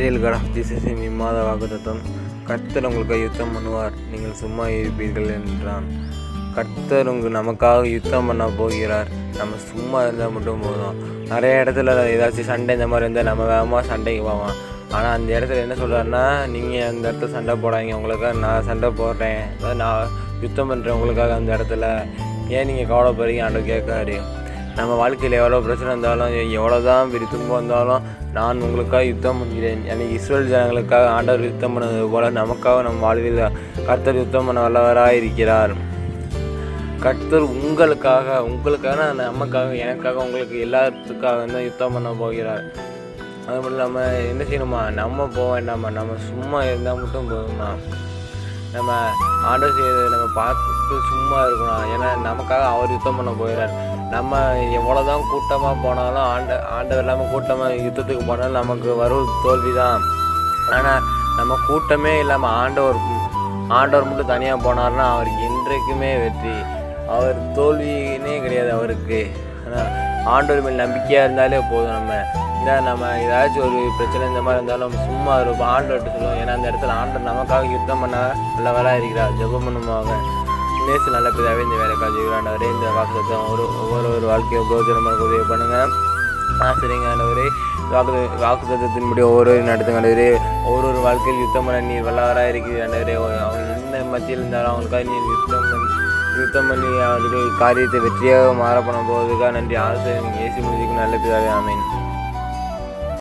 Israel God of ஜீசஸின் இம்மாத வாக்குத்தத்தம். கர்த்தர் உங்களுக்கு யுத்தம் பண்ணுவார். நீங்கள் சும்மா இருப்பீர்கள் என்றான். கர்த்தர் உங்கள் நமக்காக யுத்தம் பண்ண போகிறார். நம்ம சும்மா இருந்தால் மட்டும் போதும். நிறைய இடத்துல ஏதாச்சும் சண்டை இந்த மாதிரி இருந்தால் நம்ம வேகமாக சண்டைக்கு போவோம். ஆனால் அந்த இடத்துல என்ன சொல்கிறாருன்னா நீங்கள் அந்த இடத்துல சண்டை போடாதீங்க. உங்களுக்காக நான் சண்டை போடுறேன். அதாவது நான் யுத்தம் பண்ணுறேன் உங்களுக்காக அந்த இடத்துல. ஏன் நீங்கள் கவலைப்படுறீங்க? ஆண்டு கேட்காரு நம்ம வாழ்க்கையில் எவ்வளோ பிரச்சனை இருந்தாலும் எவ்வளோ தான் பெரிய துன்பம் வந்தாலும் நான் உங்களுக்காக யுத்தம் பண்ணுகிறேன் எனக்கு இஸ்ரேல் ஜனங்களுக்காக ஆண்டவர் யுத்தம் பண்ணது போல் நமக்காக நம் வாழ்வில் கர்த்தர் யுத்தம் பண்ண வல்லவராக இருக்கிறார். கர்த்தர் உங்களுக்காக உங்களுக்காக நமக்காக எனக்காக உங்களுக்கு எல்லாத்துக்காக தான் யுத்தம் பண்ண போகிறார். அது மட்டும் இல்லாமல் என்ன செய்யணுமா? நம்ம போக வேண்டாமா? நம்ம சும்மா இருந்தால் மட்டும் போதுமா? நம்ம ஆண்டவர் செய்யறதை நம்ம பார்த்து சும்மா இருக்கணும். ஏன்னா நமக்காக அவர் யுத்தம் பண்ண போகிறார். நம்ம எவ்வளோ தான் கூட்டமாக போனாலும் ஆண்ட ஆண்டவர் இல்லாமல் கூட்டமாக யுத்தத்துக்கு போனாலும் நமக்கு வரும் தோல்வி தான் ஆனால் நம்ம கூட்டமே இல்லாமல் ஆண்டவர் ஆண்டவர் மட்டும் தனியாக போனார்னா அவருக்கு என்றைக்குமே வெற்றி. அவர் தோல்வினே கிடையாது அவருக்கு. ஆனால் ஆண்டவர் மேல் நம்பிக்கையாக இருந்தாலே போதும் நம்ம. இல்லை நம்ம ஏதாச்சும் ஒரு பிரச்சனை இந்த மாதிரி இருந்தாலும் சும்மா ஒரு ஆண்டவர்கிட்ட சொல்லுவோம். ஏன்னா அந்த இடத்துல ஆண்டர் நமக்காக யுத்தம் பண்ண நல்லவராக இருக்கிறார். ஜெபம் பண்ணுவாங்க. நேசு நல்ல பிதாவே இந்த வேலைக்காக ஜெயிக்கிறாண்டவரே இந்த வாக்குத்தம் ஒரு ஒவ்வொரு ஒரு வாழ்க்கையை பிரோஜனமாக உதவி பண்ணுங்கள் ஆசிரியங்கானவரே ஆண்டவரே. வாக்கு வாக்குத்தத்தின்படி ஒவ்வொரு நடத்துங்க ஒவ்வொரு ஒரு ஒரு வாழ்க்கையில் யுத்தம் பண்ண நீர் வல்லவராக இருக்கிறாண்டவரே அவங்க என்ன மத்தியில் இருந்தாலும் அவங்களுக்காக நீர் யுத்தம் பண்ணி யுத்தம் பண்ணி அவர்களுக்கு காரியத்தை வெற்றியாக மாற பண்ண போவதுக்காக நன்றி. ஆசிரியர் ஏசி முடிஞ்சுக்கு நல்ல பிதாவே ஆமீன்.